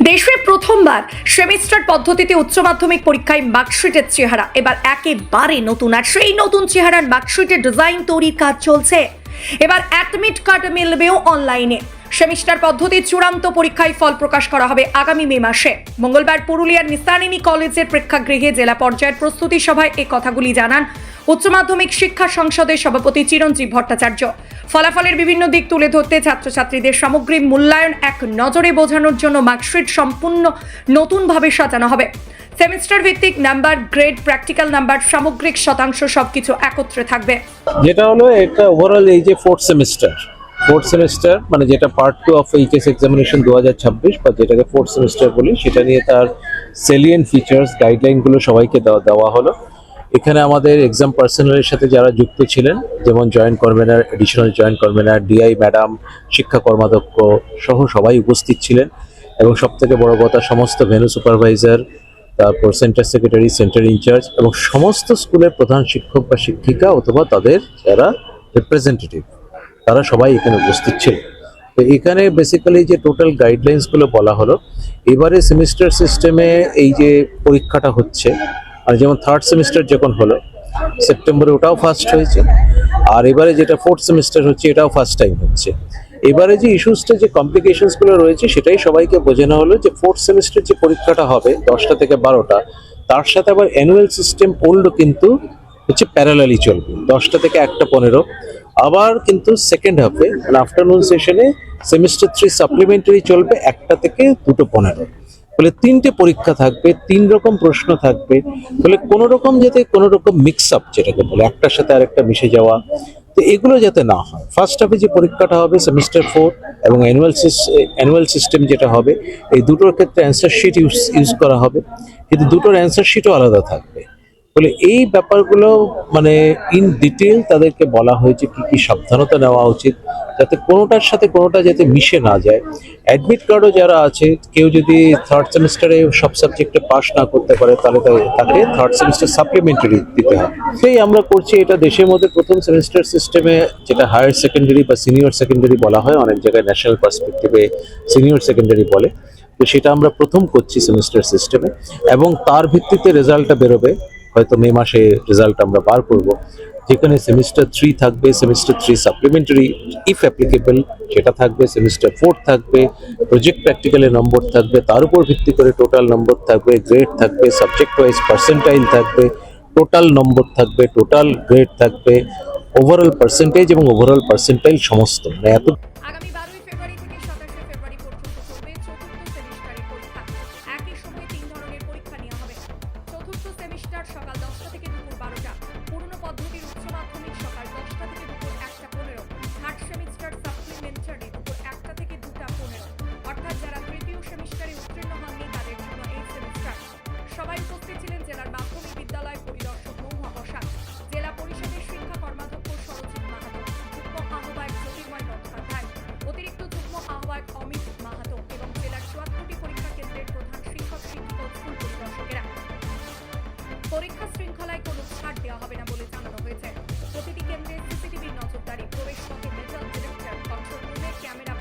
দেশে প্রথমবার সেমিস্টার পদ্ধতিতে উচ্চ মাধ্যমিক পরীক্ষায় মার্কশিটের চেহারা। এবার একেবারে নতুন, আর সেই নতুন চেহারার মার্কশিটের ডিজাইন তৈরির কাজ চলছে। এবার অ্যাডমিট কার্ড মিলবেও অনলাইনে। সেমিস্টার পদ্ধতির চূড়ান্ত পরীক্ষায় ফল প্রকাশ করা হবে আগামী মে মাসে। মঙ্গলবার পুরুলিয়ার নিস্তারিণী কলেজের প্রেক্ষাগৃহে জেলা পর্যায়ের প্রস্তুতি সভায় এই কথাগুলি জানান উচ্চ মাধ্যমিক শিক্ষা সংসদের সভাপতি চিরঞ্জীব ভট্টাচার্য। ফলাফলের বিভিন্ন দিক তুলে ধরতে ছাত্রছাত্রীদের সামগ্রিক মূল্যায়ন এক নজরে বোঝানোর জন্য মার্কশিট সম্পূর্ণ নতুনভাবে সাজানো হবে। সেমিস্টার ভিত্তিক নাম্বার, গ্রেড, প্র্যাকটিক্যাল নাম্বার, সামগ্রিক শতাংশ সবকিছু একত্রে থাকবে। যেটা হলো এটা ওভারঅল এই যে ফোর্থ সেমিস্টার ফোর্থ সেমিস্টার মানে যেটা part two of HS examination দু হাজার ছাব্বিশ বা যেটাকে ফোর্থ সেমিস্টার বলি, সেটা নিয়ে তার সেলিয়েন্ট ফিচার্স গাইডলাইনগুলো সবাইকে দেওয়া দেওয়া হলো। এখানে আমাদের এক্সাম পার্সোনালের সাথে যারা যুক্ত ছিলেন, যেমন joint convener additional joint convener DI madam শিক্ষা কর্মাধ্যক্ষ সহ সবাই উপস্থিত ছিলেন। এবং সব থেকে বড় কথা, সমস্ত ভেনু সুপারভাইজার তারপর সেন্টার সেক্রেটারি সেন্টার ইনচার্জ এবং সমস্ত স্কুলের প্রধান শিক্ষক বা শিক্ষিকা অথবা তাদের যারা রিপ্রেজেন্টেটিভ তারা সবাই এখানে উপস্থিত ছিল তো এখানে বেসিক্যালি যে টোটাল গাইডলাইন্সগুলো বলা হলো, এবারে সেমিস্টার সিস্টেমে এই যে পরীক্ষাটা হচ্ছে আর যেমন থার্ড সেমিস্টার যখন হলো সেপ্টেম্বরে ওটাও ফার্স্ট হয়েছে, আর এবারে যেটা ফোর্থ সেমিস্টার হচ্ছে, এটাও ফার্স্ট টাইম হচ্ছে। এবারে যে ইস্যুসটা যে কমপ্লিকেশনসগুলো রয়েছে, সেটাই সবাইকে বোঝানো হলো যে ফোর্থ সেমিস্টার যে পরীক্ষাটা হবে, দশটা থেকে বারোটা, তার সাথে আবার অ্যানুয়াল সিস্টেম ওল্ড কিন্তু হচ্ছে প্যারালালি চলবে। দশটা থেকে একটা পনেরো, আবার কিন্তু সেকেন্ড হাফে মানে আফটারনুন সেশনে সেমিস্টার থ্রি সাপ্লিমেন্টারি চলবে, একটা থেকে দুটো পনেরো। ফলে তিনটে পরীক্ষা থাকবে, তিন রকম প্রশ্ন থাকবে ফলে কোনো রকম যাতে কোনো রকম মিক্স আপ যেটাকে বলে, একটার সাথে আরেকটা মিশে যাওয়া। তো এগুলো যাতে না হয় ফার্স্ট হাফে যে পরীক্ষাটা হবে সেমিস্টার ফোর এবং অ্যানুয়াল অ্যানুয়াল সিস্টেম যেটা হবে, এই দুটোর ক্ষেত্রে অ্যান্সার শিট ইউজ ইউজ করা হবে। কিন্তু দুটোর অ্যান্সার শিটও আলাদা থাকবে। বলে এই ব্যাপারগুলো মানে ইন ডিটেল তাদেরকে বলা হয়েছে কি কি সাবধানতা নেওয়া উচিত। যাতে কোনোটার সাথে কোনোটা যাতে মিশে না যায়। অ্যাডমিট কার্ডও যারা আছে, কেউ যদি থার্ড সেমিস্টারে সব সাবজেক্টে পাস না করতে পারে, তাহলে তাকে থার্ড সেমিস্টার সাপ্লিমেন্টারি দিতে হয়। সেই আমরা করছি, এটা দেশের মধ্যে প্রথম সেমিস্টার সিস্টেমে যেটা হায়ার সেকেন্ডারি বা সিনিয়র সেকেন্ডারি বলা হয়, অনেক জায়গায় ন্যাশনাল পার্সপেক্টিভে সিনিয়র সেকেন্ডারি বলে। তো সেটা আমরা প্রথম করছি সেমিস্টার সিস্টেমে এবং তার ভিত্তিতে রেজাল্টটা বেরোবে। হয়তো মে মাসে রেজাল্ট আমরা বার করব। যেখানে সেমিস্টার থ্রি থাকবে semester three supplementary if applicable সেটা থাকবে সেমিস্টার ফোর থাকবে প্রজেক্ট প্র্যাকটিক্যালে নম্বর থাকবে, তার উপর ভিত্তি করে টোটাল নম্বর থাকবে গ্রেড থাকবে সাবজেক্ট ওয়াইজ পার্সেন্টাইল থাকবে টোটাল নম্বর থাকবে টোটাল গ্রেড থাকবে ওভারঅল পার্সেন্টেজ এবং ওভারঅল পার্সেন্টাইল সমস্ত। মানে এত সকাল দশটা থেকে দুপুর বারোটা। পরীক্ষা শৃঙ্খলায় কোনো ছাড় দেওয়া হবে না বলে জানানো হয়েছে। প্রতিটি কেন্দ্রে সিসিটিভির নজরদারি, প্রবেশ পথে কন্ট্রোল ক্যামেরা